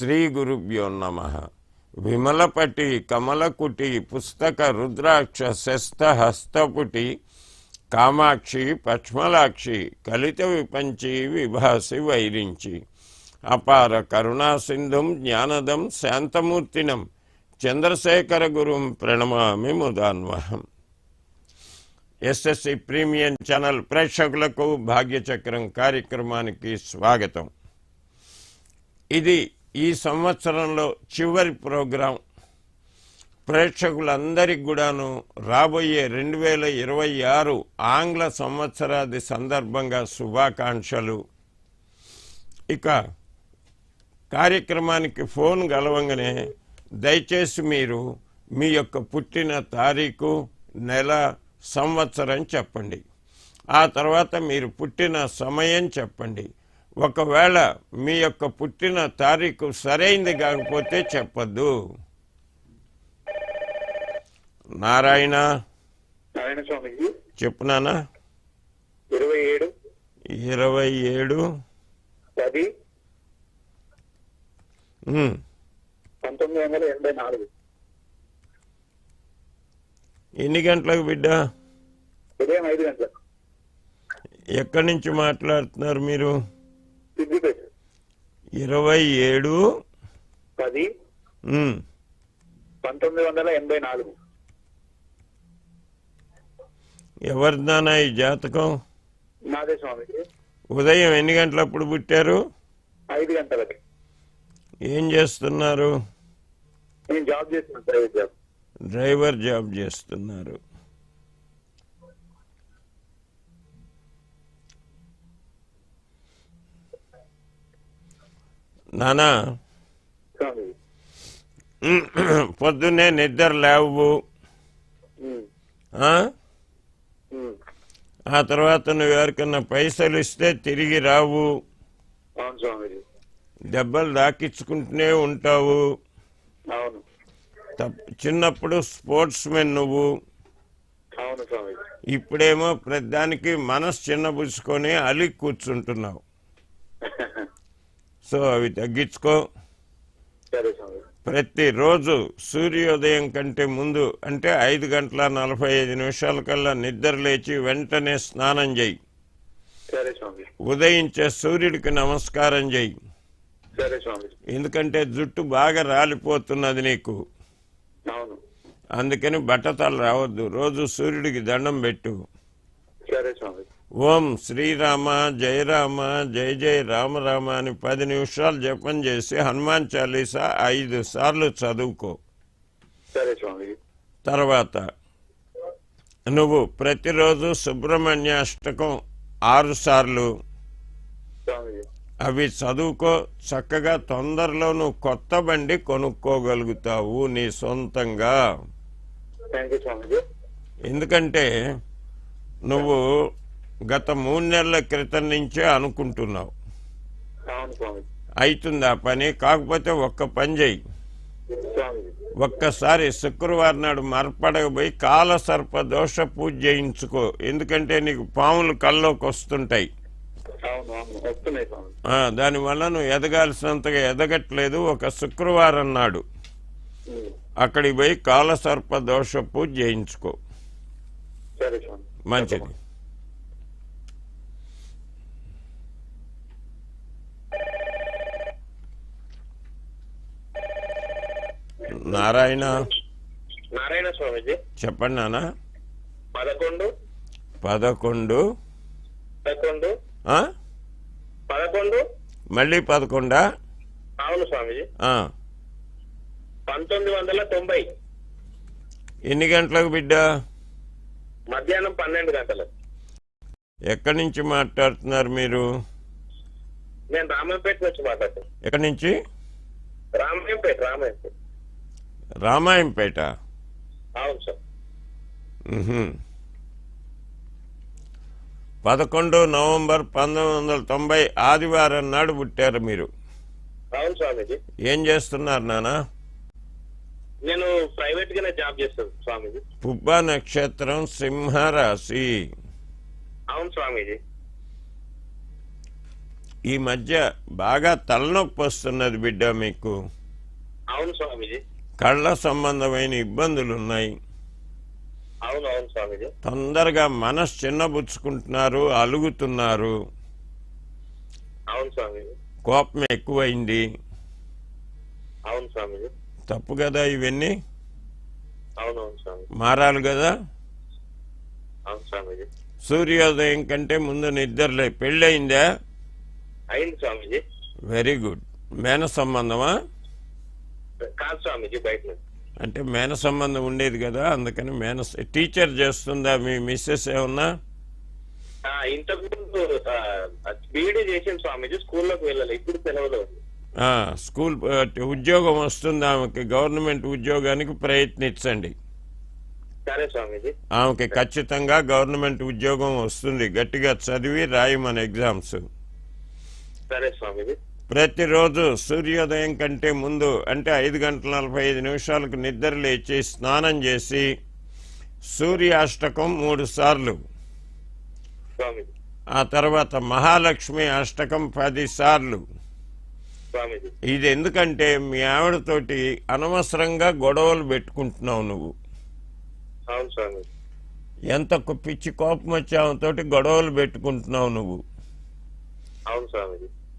శ్రీ గురుభ్యో నమ. విమలపటి కమలకుటి పుస్తక రుద్రాక్ష శస్త హస్తపుటి కామాక్షి పక్ష్మలాక్షి కలిత విపంచి విభాసి వైరించి. అపార కరుణాసింధుం జ్ఞానదం శాంతమూర్తినం చంద్రశేఖర గురుం ప్రణమామి ముదాన్వహం. ఎస్ఎస్సి ప్రీమియం ఛానల్ ప్రేక్షకులకు భాగ్యచక్రం కార్యక్రమానికి స్వాగతం. ఇది ఈ సంవత్సరంలో చివరి ప్రోగ్రాం. ప్రేక్షకులందరికి కూడాను రాబోయే రెండు వేల ఇరవై ఆరు ఆంగ్ల సంవత్సరాది సందర్భంగా శుభాకాంక్షలు. ఇక కార్యక్రమానికి ఫోన్ గలవంగానే దయచేసి మీరు మీ యొక్క పుట్టిన తారీఖు నెల సంవత్సరం చెప్పండి. ఆ తర్వాత మీరు పుట్టిన సమయం చెప్పండి. ఒకవేళ మీ యొక్క పుట్టిన తారీఖు సరైంది కాకపోతే చెప్పద్దు. నారాయణ. చెప్పునానా ఇరవై ఏడు. ఇరవై ఏడు. పది. ఉమ్, పంతొమ్మిది వందల ఎనభై నాలుగు. ఎన్ని గంటలకు బిడ్డ? ఉదయం ఐదు గంటలకు. ఎక్కడి నుంచి మాట్లాడుతున్నారు మీరు? ఇరవై ఏడు. పది. పంతొమ్మిది వందల ఎనభై నాలుగు. ఎవరిదానా ఈ జాతకం? నాదే స్వామిజీ ఉదయం ఎన్ని గంటలప్పుడు పుట్టారు? ఐదు గంటలకి. ఏం చేస్తున్నారు? నేను జాబ్ చేస్తున్నాను ప్రైవేట్ జాబ్. డ్రైవర్ జాబ్ చేస్తున్నారు. నానా? పొద్దున్నే నిద్ర లేవు. ఆ? తర్వాత నువ్వు ఎవరికన్నా పైసలు ఇస్తే తిరిగి రావు. దెబ్బలు దాకించుకుంటూనే ఉంటావు. చిన్నప్పుడు స్పోర్ట్స్ మెన్ నువ్వు ఇప్పుడేమో ప్రతిదానికి మనసు చిన్నబుచ్చుకొని అలి కూర్చుంటున్నావు. సో అవి తగ్గించుకో. ప్రతిరోజు సూర్యోదయం కంటే ముందు అంటే ఐదు గంటల నలభై ఐదు నిమిషాల కల్లా నిద్ర లేచి వెంటనే స్నానం చేయి. ఉదయించే సూర్యుడికి నమస్కారం చేయి. ఎందుకంటే జుట్టు బాగా రాలిపోతున్నది నీకు. అందుకని బట్టతలు రావద్దు. రోజు సూర్యుడికి దండం పెట్టు. ఓం శ్రీరామ జయ రామ జయ జయ రామ రామ అని పది నిమిషాలు జపం చేసి హనుమాన్ చాలీసా ఐదు సార్లు చదువుకో. తర్వాత నువ్వు ప్రతిరోజు సుబ్రహ్మణ్యాష్టకం ఆరు సార్లు అవి చదువుకో చక్కగా తొందరలో నువ్వు కొత్త బండి కొనుక్కోగలుగుతావు నీ సొంతంగా. ఎందుకంటే నువ్వు గత మూడు నెలల క్రితం నుంచే అనుకుంటున్నావు. అవుతుంది ఆ పని? కాకపోతే ఒక్క పని చెయ్యి. స్వామిజీ ఒక్కసారి శుక్రవారం నాడు మరపడకపోయి కాల సర్ప దోష పూజ చేయించుకో. ఎందుకంటే నీకు పాములు కల్లోకి వస్తుంటాయి. దానివల్ల నువ్వు ఎదగాల్సినంతగా ఎదగట్లేదు ఒక శుక్రవారం నాడు. అక్కడికి పోయి కాల సర్ప దోష పూజ చేయించుకో. మంచిది. నారాయణ. నారాయణ స్వామిజీ. చెప్పండి నాన్న. పదకొండు. పదకొండు. పదకొండు? పదకొండు. మళ్ళీ పదకొండా? అవును స్వామిజీ. పంతొమ్మిది వందల తొంభై. ఎన్ని గంటలకు బిడ్డ? మధ్యాహ్నం పన్నెండు గంటలు ఎక్కడి నుంచి మాట్లాడుతున్నారు మీరు? నేను రామాయంపేట నుంచి మాట్లాడుతాను ఎక్కడి నుంచి? రామాయంపేట రామాయంపేట రామాయంపేట. పదకొండు నవంబర్ పంతొమ్మిది వందల తొంభై ఆదివారం నాడు పుట్టారు మీరు. ఏం చేస్తున్నారు నాన్న నేను ప్రైవేట్ గానే జాబ్ చేస్తాను స్వామీజీ. పుబ్బ నక్షత్రం సింహరాశి. అవును స్వామీజీ. ఈ మధ్య బాగా తలనొప్పి వస్తున్నది బిడ్డ మీకు. అవును స్వామీజీ. కళ్ళ సంబంధమైన ఇబ్బందులు ఉన్నాయి తొందరగా మనసు చిన్నబుచ్చుకుంటున్నారు అలుగుతున్నారు. కోపం ఎక్కువైంది. తప్పు కదా ఇవన్నీ? మారాలి కదా? సూర్యోదయం కంటే ముందు నిద్రలే పెళ్ళయిందా? Very good. మేన సంబంధమా కాదు స్వామీజీ బయట నుంచి. అంటే మేన సంబంధం ఉండేది కదా అందుకని మేన టీచర్ చేస్తుందా మీ మిస్సెస్ ఏమన్నా? ఆ, ఇంతకు ముందు బీఈడీ చేసిన స్వామీజీ స్కూల్లోకి వెళ్ళాలి ఇప్పుడు సెలవులో స్కూల్ ఉద్యోగం వస్తుంది ఆమెకి గవర్నమెంట్ ఉద్యోగానికి ప్రయత్నించండి. సరే స్వామీజీ. ఆమెకి ఖచ్చితంగా గవర్నమెంట్ ఉద్యోగం వస్తుంది గట్టిగా చదివి రాయమని ఎగ్జామ్స్. సరే స్వామీజీ. ప్రతిరోజు సూర్యోదయం కంటే ముందు అంటే ఐదు గంటల నలభై ఐదు నిమిషాలకు నిద్ర లేచి స్నానం చేసి సూర్యాష్టకం మూడు సార్లు. ఆ తర్వాత మహాలక్ష్మి అష్టకం పది సార్లు. ఇది ఎందుకంటే మీ ఆవిడతోటి అనవసరంగా గొడవలు పెట్టుకుంటున్నావు నువ్వు. ఎంత పిచ్చి కోపం వచ్చి ఆమెతోటి గొడవలు పెట్టుకుంటున్నావు నువ్వు.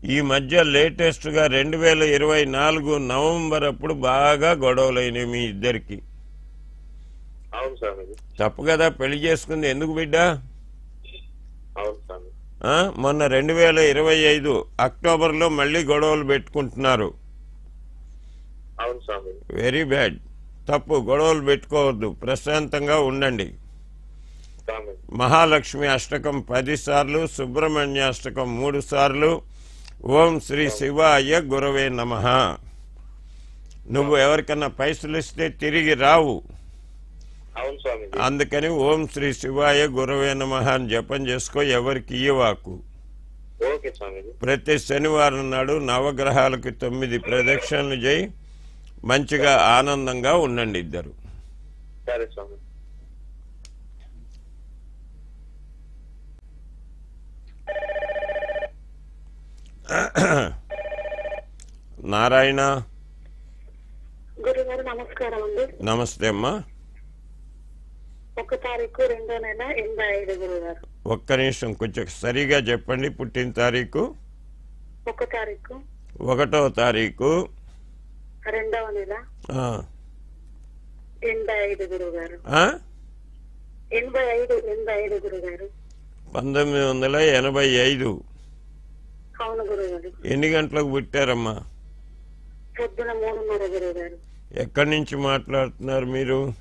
ఈ మధ్య లేటెస్ట్గా రెండు వేల ఇరవై నాలుగు నవంబర్ అప్పుడు బాగా గొడవలైనవి మీ ఇద్దరికి. తప్పు కదా పెళ్ళి చేసుకుంది ఎందుకు బిడ్డ? మొన్న రెండు వేల ఇరవై ఐదు అక్టోబర్లో మళ్ళీ గొడవలు పెట్టుకుంటున్నారు. Very bad. తప్పు గొడవలు పెట్టుకోవద్దు. ప్రశాంతంగా ఉండండి. మహాలక్ష్మి అష్టకం పది సార్లు సుబ్రహ్మణ్య అష్టకం మూడు సార్లు ఓం శ్రీ శివాయ గురవే నమ. నువ్వు ఎవరికన్నా పైసలు ఇస్తే తిరిగి రావు. అందుకని ఓం శ్రీ శివాయ గురవే నమ అని జపం చేసుకో ఎవరికి ఇయ్యవాకు. ప్రతి శనివారం నాడు నవగ్రహాలకు తొమ్మిది ప్రదక్షిణలు చేయి. మంచిగా ఆనందంగా ఉండండి ఇద్దరు సరే స్వామి నారాయణ. గురుగారు నమస్కారం అండి. నమస్తే అమ్మా. ఒక తారీఖు రెండో నెల ఎనభై ఐదు గురుగారు. ఒక్క నిమిషం కొంచెం సరిగా చెప్పండి పుట్టిన తారీఖు. ఒక తారీఖు. ఒకటో తారీఖు. రెండవ నెల ఎనభై ఐదు గురుగారు. ఆ? ఎనభై ఐదు ఎనభై ఐదు గురుగారు. పంతొమ్మిది వందల ఎనభై ఐదు. అవును గురుగారు. ఎన్ని గంటలకు పుట్టారమ్మా? పొద్దున మూడున్నర గురుగారు ఎక్కడి నుంచి మాట్లాడుతున్నారు మీరు?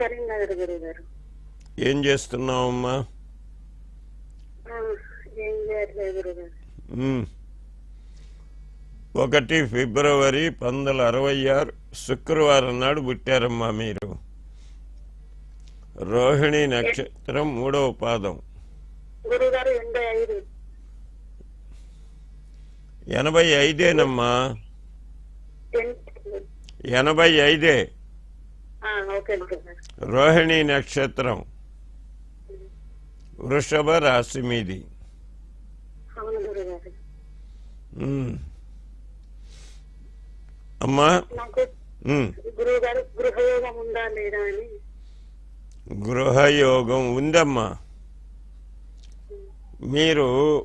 కరీంనగర్ గురుగారు ఏం చేస్తున్నావమ్మా? ఆ, ఏం చేయట్లేదు గురుగారు ఉమ్. ఒకటి ఫిబ్రవరి పంతొమ్మిది వందల అరవై ఆరు శుక్రవారం నాడు పుట్టారమ్మా మీరు. రోహిణి నక్షత్రం మూడవ పాదం. ఎనభై ఐదు. ఎనభై ఐదేనమ్మా? ఎనభై ఐదే. రోహిణి నక్షత్రం. వృషభ రాశి మీది. అమ్మా. గృహయోగం ఉందమ్మా. మీరు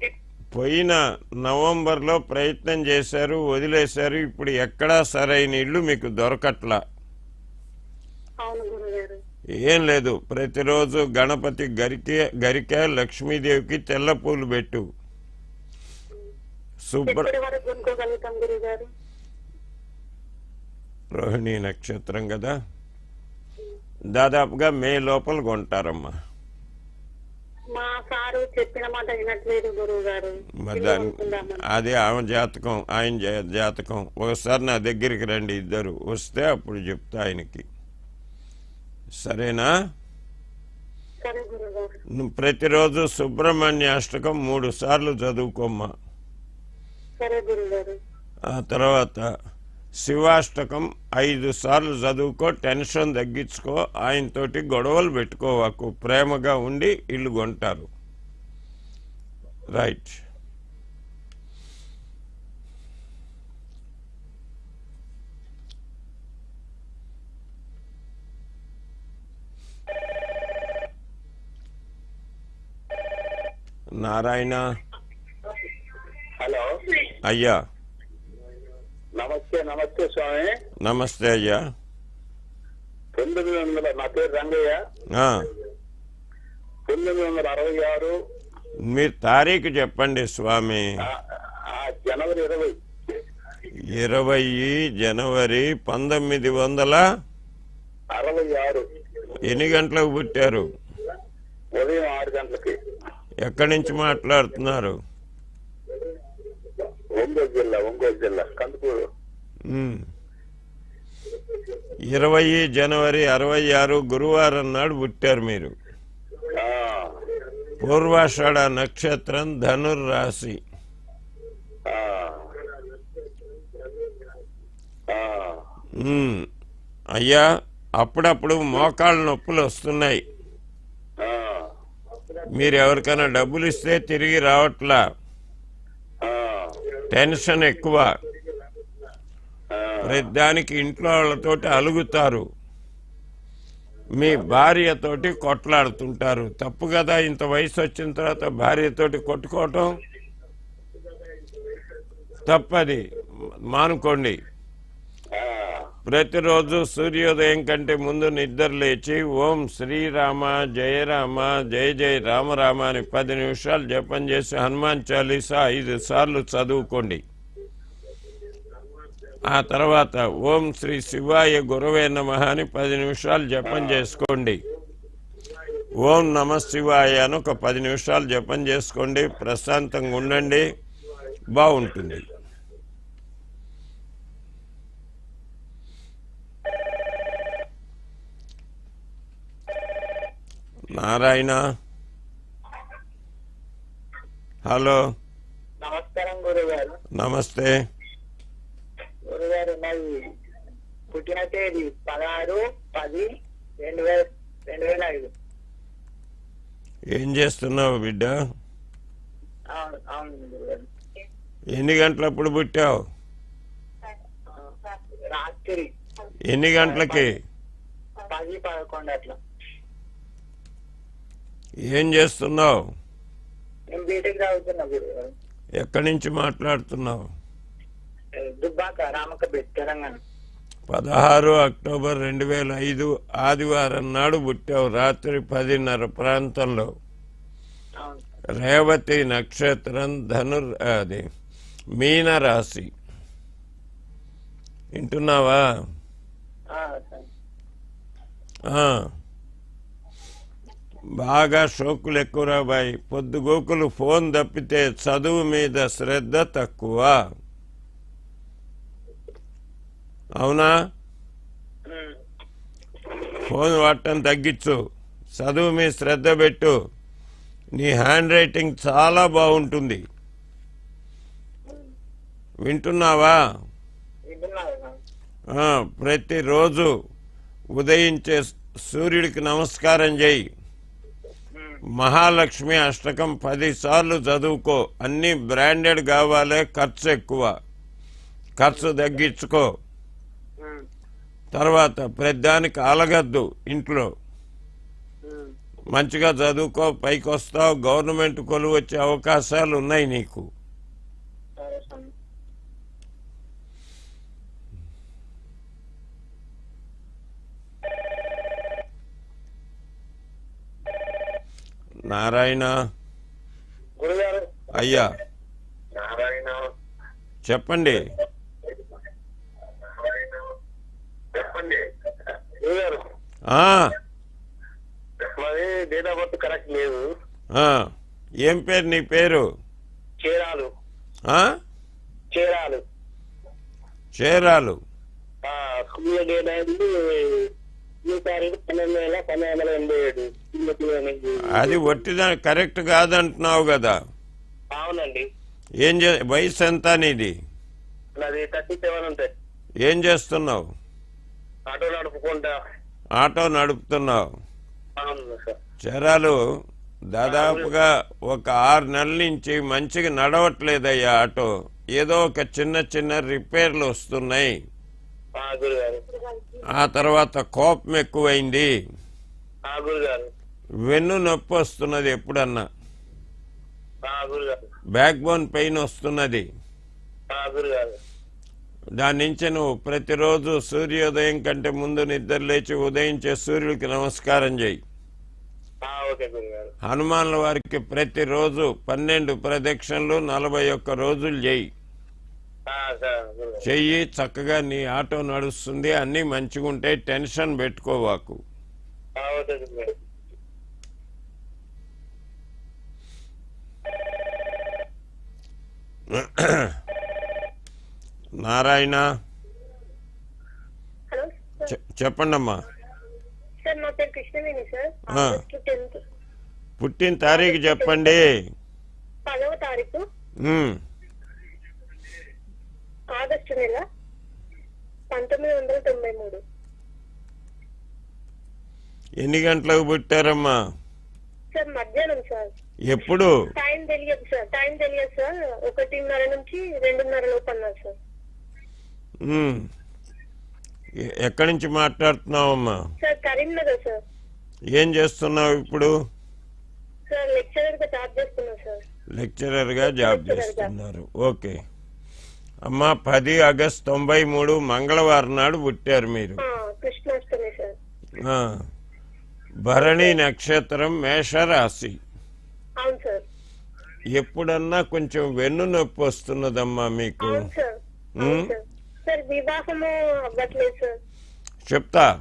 పోయిన నవంబర్లో ప్రయత్నం చేశారు వదిలేశారు. ఇప్పుడు ఎక్కడా సరైన ఇల్లు మీకు దొరకట్లా. ఏం లేదు. ప్రతిరోజు గణపతి గరికే గరిక లక్ష్మీదేవికి తెల్ల పూలు పెట్టు. శుభ్ర రోహిణి నక్షత్రం కదా. దాదాపుగా మే లోపల కొంటారమ్మా. మా సారు చెప్పిన మాట వినట్లేదు గురువు గారు మరి దాని అదే ఆమె జాతకం ఆయన జాతకం. ఒకసారి నా దగ్గరికి రండి ఇద్దరు. వస్తే అప్పుడు చెప్తా ఆయనకి. సరేనా? ప్రతిరోజు సుబ్రహ్మణ్య అష్టకం మూడు సార్లు చదువుకోమ్మా. ఆ తర్వాత శివాష్టకం ఐదు సార్లు చదువుకో టెన్షన్ తగ్గించుకో ఆయనతోటి గొడవలు పెట్టుకోవాకు ప్రేమగా ఉండి ఇల్లు కొంటారు. రైట్. నారాయణ? హలో. అయ్యా. నమస్తే నమస్తే స్వామి. నమస్తే అయ్యా. తొమ్మిది వందల నా పేరు రంగయ్య. తొమ్మిది వందల అరవై ఆరు. మీరు తారీఖు చెప్పండి స్వామి. జనవరి ఇరవై. ఇరవై జనవరి పంతొమ్మిది వందల అరవై ఆరు. ఎన్ని గంటలకు పుట్టారు? ఉదయం ఆరు గంటలకి. ఎక్కడి నుంచి మాట్లాడుతున్నారు? ఒంగోలు జిల్లా ఒంగోలు జిల్లా కందుకూరు. ఇరవై జనవరి అరవై ఆరు గురువారం నాడు పుట్టారు మీరు. పూర్వాషాఢ నక్షత్రం ధనుర్ రాశి. ఆ, ఆ, ఉమ్. అయ్యా అప్పుడప్పుడు మోకాళ్ళ నొప్పులు వస్తున్నాయి. మీరు ఎవరికైనా డబ్బులు ఇస్తే తిరిగి రావట్లా? టెన్షన్ ఎక్కువ. ఆ, ప్రతి దానికి ఇంట్లో వాళ్ళతోటి అలుగుతారు. మీ భార్యతోటి కొట్లాడుతుంటారు. తప్పు కదా ఇంత వయసు వచ్చిన తర్వాత భార్యతోటి కొట్టుకోవటం? తప్పది. మానుకోండి. ప్రతిరోజు సూర్యోదయం కంటే ముందు నిద్ర లేచి ఓం శ్రీరామ జయరామ జయ జయ రామరామ అని పది నిమిషాలు జపం చేసి హనుమాన్ చాలీసా ఐదు సార్లు చదువుకోండి. ఆ తర్వాత ఓం శ్రీ శివాయ గురవే నమ అని పది నిమిషాలు జపం చేసుకోండి. ఓం నమ శివాయ అని ఒక పది నిమిషాలు జపం చేసుకోండి. ప్రశాంతంగా ఉండండి. బాగుంటుంది. నారాయణ. హలో. నమస్కారం గురుగారు. నమస్తే. గురుగారు నాది పుట్టిన తేదీ పదహారు పది రెండు వేల రెండు వేల ఐదు ఏం చేస్తున్నావు బిడ్డ? ఎన్ని గంటలప్పుడు పుట్టావు? రాత్రి. ఎన్ని గంటలకి? పది పదకొండు అట్లా. ఏం చేస్తున్నావు? ఎక్కడి నుంచి మాట్లాడుతున్నావు? పదహారు అక్టోబర్ రెండు వేల ఐదు ఆదివారం నాడు పుట్టావు రాత్రి పదిన్నర ప్రాంతంలో. రేవతి నక్షత్రం ధనుర్ అది మీన రాశి వింటున్నావా. బాగా షోకులు ఎక్కువ రాబాయి పొద్దుగోకులు ఫోన్ తప్పితే చదువు మీద శ్రద్ధ తక్కువ. అవునా? ఫోన్ వాడటం తగ్గించు. చదువు మీద శ్రద్ధ పెట్టు. నీ హ్యాండ్ రైటింగ్ చాలా బాగుంటుంది. వింటున్నావా? ప్రతిరోజు ఉదయించే సూర్యుడికి నమస్కారం చేయి మహాలక్ష్మి అష్టకం పదిసార్లు చదువుకో. అన్ని బ్రాండెడ్ కావాలి ఖర్చు ఎక్కువ. ఖర్చు తగ్గించుకో. తర్వాత ప్రతిదానికి అలగద్దు ఇంట్లో. మంచిగా చదువుకో పైకి వస్తావు గవర్నమెంట్ కొలువు వచ్చే అవకాశాలు ఉన్నాయి నీకు సరే స్వామి నారాయణ గురుగారు అయ్యా నారాయణ చెప్పండి చెప్పండి గురుగారు ఆ, మరి డేట్ ఆఫ్ బర్త్ కరెక్ట్ లేదు. ఆ, ఏం పేరు నీ పేరు? చీరాలు. ఆ? చీరాలు. చేరాలు. అది ఒట్టిదా కరెక్ట్ కాదంటున్నావు కదా. అవునండి. ఏం చే వయసు ఎంత నీది? ఏం చేస్తున్నావు? ఆటో నడుపుకుంటా. ఆటో నడుపుతున్నావు. చరాలు దాదాపుగా ఒక ఆరు నెలల నుంచి మంచిగా నడవట్లేదయ్యా ఆటో. ఏదో ఒక చిన్న చిన్న రిపేర్లు వస్తున్నాయి. ఆ తర్వాత కోపం ఎక్కువైంది. వెన్ను నొప్పి వస్తున్నది ఎప్పుడన్నా? బ్యాక్ బోన్ పెయిన్ వస్తున్నది. దాని నుంచి నువ్వు ప్రతిరోజు సూర్యోదయం కంటే ముందు నిద్ర లేచి ఉదయించే సూర్యుడికి నమస్కారం చేయి. హనుమాన్ల వారికి ప్రతిరోజు పన్నెండు ప్రదక్షిణలు నలభై ఒక్క రోజులు చేయి. చెయ్యి చక్కగా నీ ఆటో నడుస్తుంది అన్నీ మంచిగా ఉంటాయి టెన్షన్ పెట్టుకోవాకు. నారాయణ. చెప్పండమ్మా. పుట్టిన తారీఖు చెప్పండి. ఆగస్టు నెల పంతొమ్మిది వందల తొంభై మూడు. ఎన్ని గంటలకు పుట్టారమ్మా? సార్ మధ్యాహ్నం సార్. ఎప్పుడు? టైం తెలియదు సార్ టైం తెలియదు సార్. ఒకటిన్నర నుంచి రెండున్నర లోపు అన్నారు సార్. ఎక్కడి నుంచి మాట్లాడుతున్నావమ్మా? Sir Karimnagar sir. ఏం చేస్తున్నావు ఇప్పుడు? సార్ లెక్చరర్గా జాబ్ చేస్తున్నా సార్. లెక్చరర్గా జాబ్ చేస్తున్నారు. ఓకే. అమ్మా పది ఆగస్ట్ తొంభై మూడు మంగళవారం నాడు పుట్టారు మీరు. భరణి నక్షత్రం మేషరాశి. ఎప్పుడన్నా కొంచెం వెన్ను నొప్పి వస్తున్నదమ్మా మీకు? చెప్తా.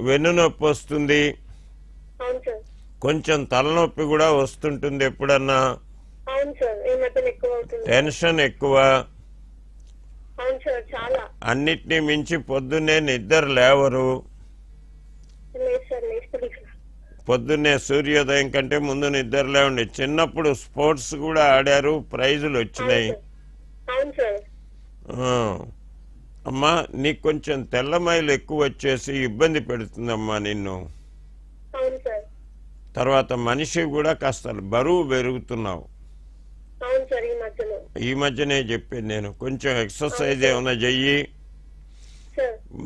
వెన్ను నొప్పి వస్తుంది. కొంచెం తలనొప్పి కూడా వస్తుంటుంది ఎప్పుడన్నా. టెన్షన్ ఎక్కువ. అన్నిటినీ మించి పొద్దున్నే నిద్ర లేవరు. పొద్దున్నే సూర్యోదయం కంటే ముందు నిద్ర లేవండి. చిన్నప్పుడు స్పోర్ట్స్ కూడా ఆడారు ప్రైజులు వచ్చినాయి. అమ్మా నీకు కొంచెం తెల్లమైలు ఎక్కువ వచ్చేసి ఇబ్బంది పెడుతుందమ్మా నిన్ను. తర్వాత మనిషి కూడా కాస్త బరువు పెరుగుతున్నావు. ఈ మధ్యనే చెప్పాను నేను. కొంచెం ఎక్సర్సైజ్ ఏమైనా చెయ్యి.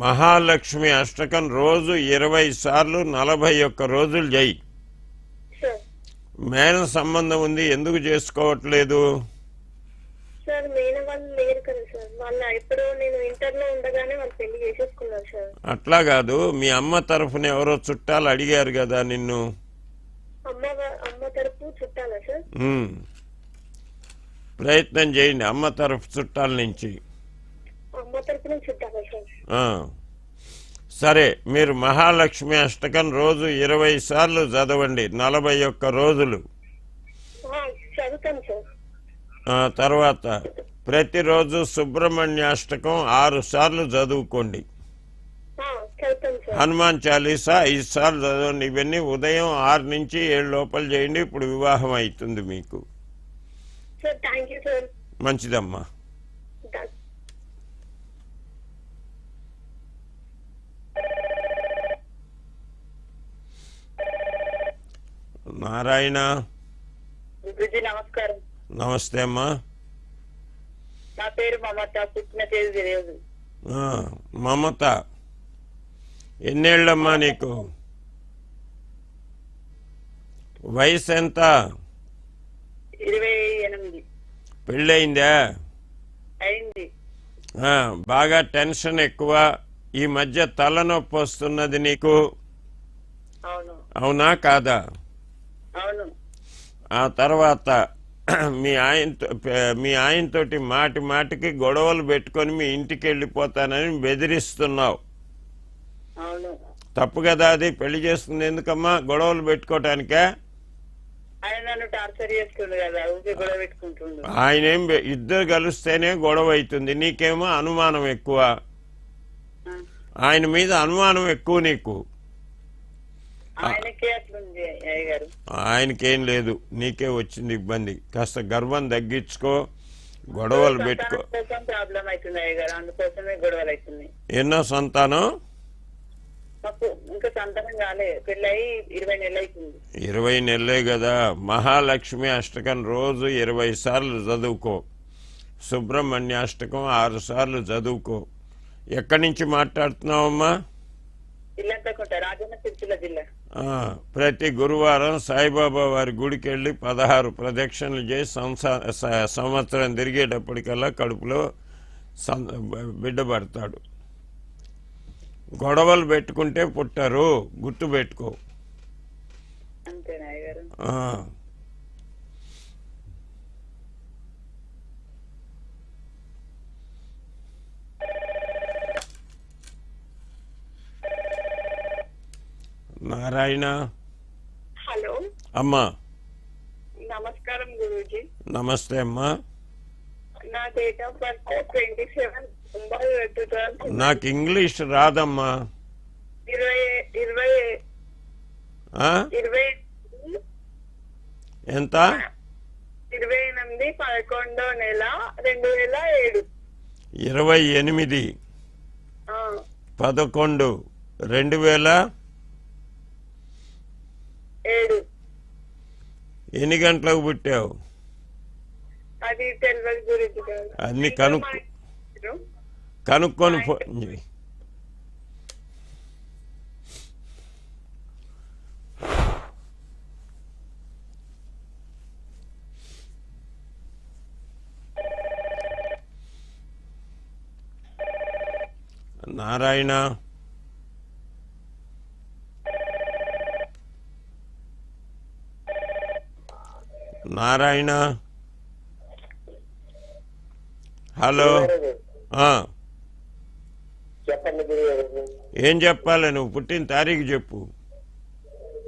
మహాలక్ష్మి అష్టకం రోజు ఇరవై సార్లు నలభై ఒక్క రోజులు చెయ్యి మేన సంబంధం ఉంది ఎందుకు చేసుకోవట్లేదు? అట్లా కాదు మీ అమ్మ తరఫున ఎవరో చుట్టాలు అడిగారు కదా నిన్ను. అమ్మ తరపు చుట్టాలా సార్. ప్రయత్నం చేయండి. అమ్మ తరఫు చుట్టాల నుంచి. సార్. మీరు మహాలక్ష్మి అష్టకం రోజు ఇరవై సార్లు చదవండి. నలభై ఒక్క రోజులు. తర్వాత ప్రతిరోజు సుబ్రహ్మణ్య అష్టకం ఆరు సార్లు చదువుకోండి. హనుమాన్ చాలీసా ఐదు సార్లు చదవండి. ఇవన్నీ ఉదయం ఆరు నుంచి ఏడు లోపల చేయండి. ఇప్పుడు వివాహం అవుతుంది మీకు. సార్ థ్యాంక్ యూ సార్ మంచిదమ్మా. నారాయణ. నమస్కారం. నమస్తే అమ్మా. నా పేరు మమత పుట్టిన తేదీ తెలియదు. ఆ, మమత. ఎన్నేళ్ళమ్మా నీకు? వయసు ఎంత ఇరవై ఎనిమిది. పెళ్ళయిందా? అయింది. బాగా టెన్షన్ ఎక్కువ. ఈ మధ్య తలనొప్పి వస్తున్నది నీకు? అవును. కాదా? ఆ తర్వాత మీ ఆయనతో మీ ఆయనతోటి మాటి మాటికి గొడవలు పెట్టుకొని మీ ఇంటికి వెళ్ళిపోతానని బెదిరిస్తున్నావు. తప్పు కదా అది? పెళ్ళి చేసుకుంది ఎందుకమ్మా? గొడవలు పెట్టుకోవటానికే ఆయన ఏం ఇద్దరు కలిస్తేనే గొడవ అవుతుంది నీకేమో అనుమానం ఎక్కువ. ఆయన మీద అనుమానం ఎక్కువ నీకు. ఆయనకే లేదు. నీకే వచ్చింది ఇబ్బంది. కాస్త గర్వం తగ్గించుకో గొడవలు పెట్టుకో. కోసం ప్రాబ్లం అవుతుంది అయ్య గారు అందుకోసమే గొడవలు అవుతున్నాయి ఎన్నో సంతానం మాకు ఇంకా సంతానం కాలే. పెళ్ళయి ఇరవై నెలలు అవుతుంది ఇరవై నెలలే కదా. మహాలక్ష్మి అష్టకం రోజు ఇరవై సార్లు చదువుకో. సుబ్రహ్మణ్య అష్టకం ఆరు సార్లు చదువుకో. ఎక్కడి నుంచి మాట్లాడుతున్నావమ్మా? ప్రతి గురువారం సాయిబాబా వారి గుడికి వెళ్ళి పదహారు ప్రదక్షిణలు చేసి సంవత్సరం తిరిగేటప్పటికల్లా కడుపులో బిడ్డ పడతాడు. గొడవలు పెట్టుకుంటే పుట్టరు. గుర్తు పెట్టుకో. నారాయణ. హలో. అమ్మా. నమస్కారం గురూజీ. నమస్తే అమ్మా. నా date of birth twenty seven. నాకు ఇంగ్లీష్ రాదమ్మా. ఎంత? ఇరవై ఎనిమిది పదకొండో నెల రెండు వేల ఏడు. ఇరవై ఎనిమిది. పదకొండు. రెండు వేల? ఏడు. ఎన్ని గంటలకు పుట్టావు? అది అన్ని కనుక్ కనుక్కొని ఫోన్ చేయి. నారాయణ నారాయణ హలో ఆ, చెప్పండి గురుగారు ఏం చెప్పాలి? నువ్వు పుట్టిన తారీఖు చెప్పు.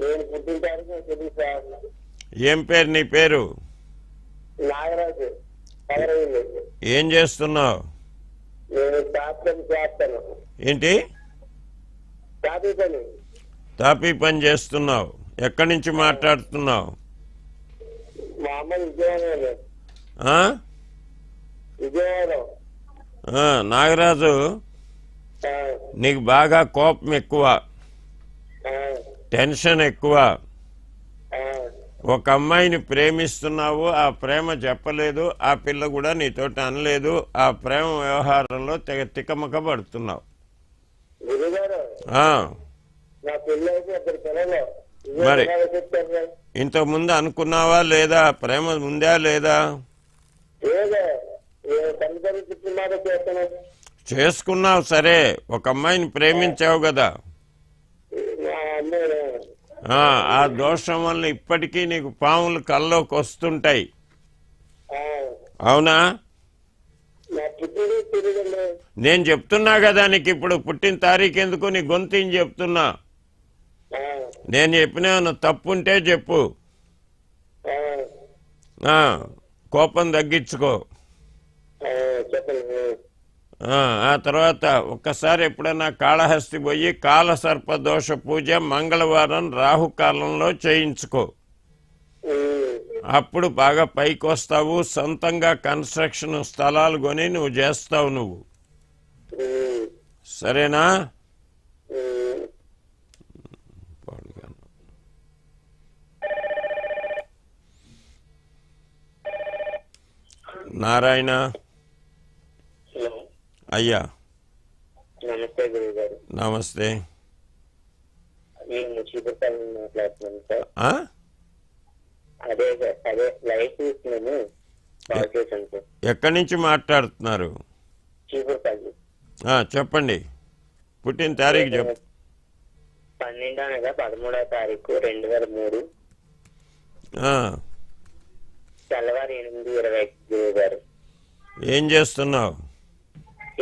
నేను పుట్టిన తారీఖు సార్. ఏం పేరు నీ పేరు? నాగరాజు ఏం చేస్తున్నావు? నేను శాస్త్రం చేస్తాను. ఏంటి? శాస్త్ర పని. తాపీ పని చేస్తున్నావు. ఎక్కడి నుంచి మాట్లాడుతున్నావు? విజయవాడ నాగరాజు. నీకు బాగా కోపం ఎక్కువ. టెన్షన్ ఎక్కువ. ఒక అమ్మాయిని ప్రేమిస్తున్నావు ఆ ప్రేమ చెప్పలేదు ఆ పిల్ల కూడా నీతో అనలేదు ఆ ప్రేమ వ్యవహారంలో తెగ తికమక పడుతున్నావు. మరి. ఇంతకు ముందు అనుకున్నావా లేదా? ప్రేమ ఉందా లేదా? చేసుకున్నావు సరే. ఒక అమ్మాయిని ప్రేమించావు కదా. ఆ, దోషం వల్ల ఇప్పటికీ నీకు పాములు కల్లోకి వస్తుంటాయి. అవునా? నేను చెప్తున్నా కదా నీకు ఇప్పుడు పుట్టిన తారీఖు ఎందుకు నీ గొంతుని చెప్తున్నా? నేను చెప్పిన తప్పు ఉంటే చెప్పు. కోపం తగ్గించుకో. ఆ, తర్వాత ఒక్కసారి ఎప్పుడైనా కాళహస్తి పోయి కాలసర్ప దోష పూజ మంగళవారం రాహుకాలంలో చేయించుకో. అప్పుడు బాగా పైకి వస్తావు సొంతంగా కన్స్ట్రక్షన్ స్థలాలు కొని నువ్వు చేస్తావు నువ్వు. సరేనా? నారాయణ? అయ్యా. నమస్తే గురువు గారు. నమస్తే? అదే అదే లైఫ్ చూస్తున్నాను ఎక్కడి నుంచి మాట్లాడుతున్నారు? చెప్పండి. పుట్టిన తారీఖు చెప్పు. పన్నెండు అనగా పదమూడవ తారీఖు రెండు వేల మూడు. ఆ, తెల్లవారు ఎనిమిది ఇరవై గురువు గారు. ఏం చేస్తున్నావు?